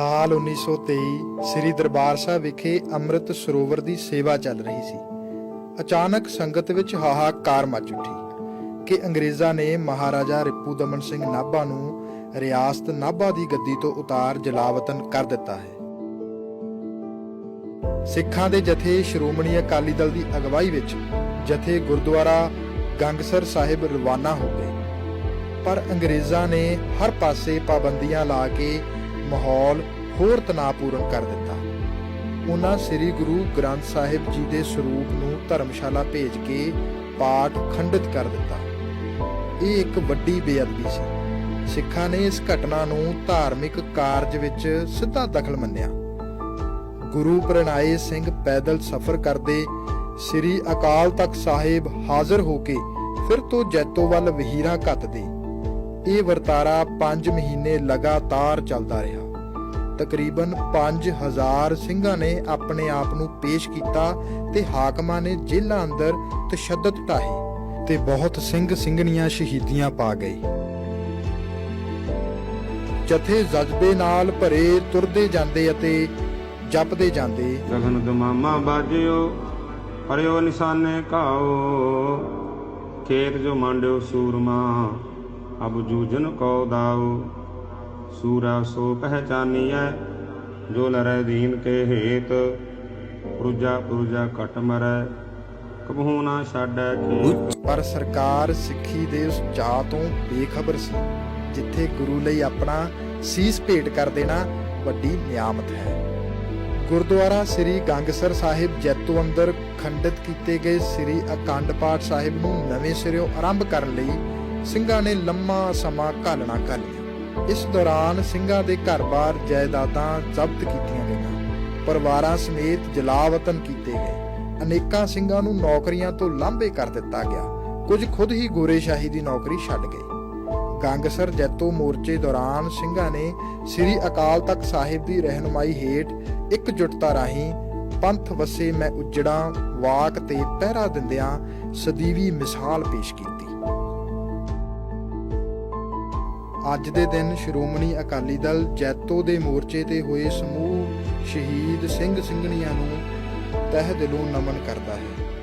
ਸਾਲ 1923 ਸ੍ਰੀ ਦਰਬਾਰ ਸਾਹਿਬ ਵਿਖੇ ਅੰਮ੍ਰਿਤ ਸਰੋਵਰ ਦੀ ਸੇਵਾ ਚੱਲ ਰਹੀ ਸੀ। ਅਚਾਨਕ ਸੰਗਤ ਵਿੱਚ ਹਾਹਾਕਾਰ ਮਚ ਉੱਠੀ ਕਿ ਅੰਗਰੇਜ਼ਾਂ ਨੇ ਮਹਾਰਾਜਾ ਰਿਪੂ ਦਮਨ ਸਿੰਘ ਨਾਭਾ ਨੂੰ ਰਿਆਸਤ ਨਾਭਾ ਦੀ ਗੱਦੀ ਤੋਂ ਉਤਾਰ ਜਲਾਵਤਨ ਕਰ ਦਿੱਤਾ ਹੈ। ਸਿੱਖਾਂ ਦੇ ਜਥੇ ਸ਼੍ਰੋਮਣੀ ਅਕਾਲੀ ਦਲ ਦੀ ਅਗਵਾਈ ਵਿੱਚ ਜਥੇ ਗੁਰਦੁਆਰਾ ਗੰਗਸਰ ਸਾਹਿਬ ਰਵਾਨਾ ਹੋ ਗਏ। ਪਰ ਅੰਗਰੇਜ਼ਾਂ ਨੇ ਹਰ ਪਾਸੇ ਪਾਬੰਦੀਆਂ ਲਾ ਕੇ ਮਾਹੌਲ ਹੋਰ ਤਣਾਅਪੂਰਨ ਕਰ ਦਿੱਤਾ। ਉਹਨਾਂ ਸ੍ਰੀ ਗੁਰੂ ਗ੍ਰੰਥ ਸਾਹਿਬ ਜੀ ਦੇ ਸਰੂਪ ਨੂੰ ਧਰਮਸ਼ਾਲਾ ਭੇਜ ਕੇ ਪਾਠ ਖੰਡਿਤ ਕਰ ਦਿੱਤਾ। ਇਹ ਇੱਕ ਵੱਡੀ ਬੇਅਦਬੀ ਸੀ। ਸਿੱਖਾਂ ਨੇ ਇਸ ਘਟਨਾ ਨੂੰ ਧਾਰਮਿਕ ਕਾਰਜ ਵਿੱਚ ਸਿੱਧਾ ਦਖਲ ਮੰਨਿਆ। ਗੁਰੂ ਪ੍ਰਣਾਏ ਸਿੰਘ ਪੈਦਲ ਸਫ਼ਰ ਕਰਦੇ ਸ੍ਰੀ ਅਕਾਲ ਤਖਤ ਸਾਹਿਬ ਹਾਜ਼ਰ ਹੋ ਕੇ ਫਿਰ ਤੋਂ ਜੈਤੋ ਵੱਲ ਵਹੀਰਾਂ ਕੱਤਦੇ ਇਹ ਵਰਤਾਰਾ 5 ਮਹੀਨੇ ਲਗਾਤਾਰ ਚੱਲਦਾ ਰਿਹਾ। ਤਕਰੀਬਨ 5000 ਸਿੰਘਾਂ ਨੇ ਆਪਣੇ ਆਪ ਨੂੰ ਪੇਸ਼ ਕੀਤਾ ਤੇ ਹਾਕਮਾਂ ਨੇ ਜੇਲ੍ਹਾਂ ਅੰਦਰ ਤਸ਼ੱਦਦ ਢਾਹੇ ਤੇ ਬਹੁਤ ਸਿੰਘ ਸਿੰਘਣੀਆਂ ਸ਼ਹੀਦੀਆਂ ਪਾ ਗਏ। ਜਥੇ ਜਜ਼ਬੇ ਨਾਲ ਭਰੇ, ਤੁਰਦੇ ਜਾਂਦੇ ਅਤੇ ਜਪਦੇ ਜਾਂਦੇ। ਗਗਨ ਦਮਾਮਾ ਬਾਜਿਓ ਪਰਿਓ ਨਿਸ਼ਾਨੇ ਕਾਓ ਖੇਤ ਜੋ ਮੰਡਿਓ ਸੂਰਮਾ। ਅਬ ਜੂਜਨ ਕੋ ਦਾਓ ਸੂਰਾ ਸੋ ਪਹਿਚਾਨੀਐ, ਜੋ ਲਰੈ ਦੀਨ ਕੇ ਹੇਤ। ਪੁਰਜਾ ਪੁਰਜਾ ਕਟ ਮਰੈ, ਕਬਹੂ ਨਾ ਛਾੜੈ ਖੇਤ। ਪਰ ਸਰਕਾਰ ਸਿੱਖੀ ਦੇ ਉਸ ਚਾਅ ਤੋਂ ਬੇਖਬਰ ਸੀ, ਜਿੱਥੇ ਗੁਰੂ ਲਈ ਆਪਣਾ ਸੀਸ ਭੇਟ ਕਰ ਦੇਣਾ ਵੱਡੀ ਨਿਆਮਤ ਹੈ। ਗੁਰਦੁਆਰਾ ਸ੍ਰੀ ਗੰਗਸਰ ਸਾਹਿਬ ਜੈਤੋ ਅੰਦਰ ਖੰਡਿਤ ਕੀਤੇ ਗਏ ਸ੍ਰੀ ਅਕੰਡ ਪਾਠ ਸਾਹਿਬ ਨੂੰ ਨਵੇਂ ਸਿਰਿਓਂ ਆਰੰਭ ਕਰਨ ਲਈ ਸਿੰਘਾਂ ਨੇ ਲੰਮਾ ਸਮਾਂ ਘਾਲਣਾ ਘਾਲਿਆ ਇਸ ਦੌਰਾਨ ਸਿੰਘਾਂ ਦੇ ਘਰ-ਬਾਰ ਜਾਇਦਾਦਾਂ ਜ਼ਬਤ ਕੀਤੀਆਂ ਗਈਆਂ। ਪਰਿਵਾਰਾਂ ਸਮੇਤ ਜਲਾਵਤਨ ਕੀਤੇ ਗਏ। ਅਨੇਕਾਂ ਸਿੰਘਾਂ ਨੂੰ ਨੌਕਰੀਆਂ ਤੋਂ ਲਾਂਭੇ ਕਰ ਦਿੱਤਾ ਗਿਆ। ਕੁਝ ਖੁਦ ਹੀ ਗੋਰੇਸ਼ਾਹੀ ਦੀ ਨੌਕਰੀ ਛੱਡ ਗਏ। ਗੰਗਸਰ ਜੈਤੋ ਮੋਰਚੇ ਦੌਰਾਨ ਸਿੰਘਾਂ ਨੇ ਸ੍ਰੀ ਅਕਾਲ ਤਖਤ ਸਾਹਿਬ ਦੀ ਰਹਿਨੁਮਾਈ ਹੇਠ ਇਕਜੁੱਟਤਾ ਰਾਹੀਂ ਪੰਥ ਵਸੇ ਮੈਂ ਉਜੜਾਂ ਵਾਕ ਤੇ ਪਹਿਰਾ ਦਿੰਦਿਆਂ ਸਦੀਵੀ ਮਿਸਾਲ ਪੇਸ਼ ਕੀਤੀ। ਅੱਜ ਦੇ ਦਿਨ ਸ਼੍ਰੋਮਣੀ ਅਕਾਲੀ ਦਲ ਜੈਤੋ ਦੇ ਮੋਰਚੇ ਤੇ ਹੋਏ ਸਮੂਹ ਸ਼ਹੀਦ ਸਿੰਘ ਸਿੰਘਣੀਆਂ ਨੂੰ ਤਹਿ ਦਿਲੋਂ ਨਮਨ ਕਰਦਾ ਹੈ।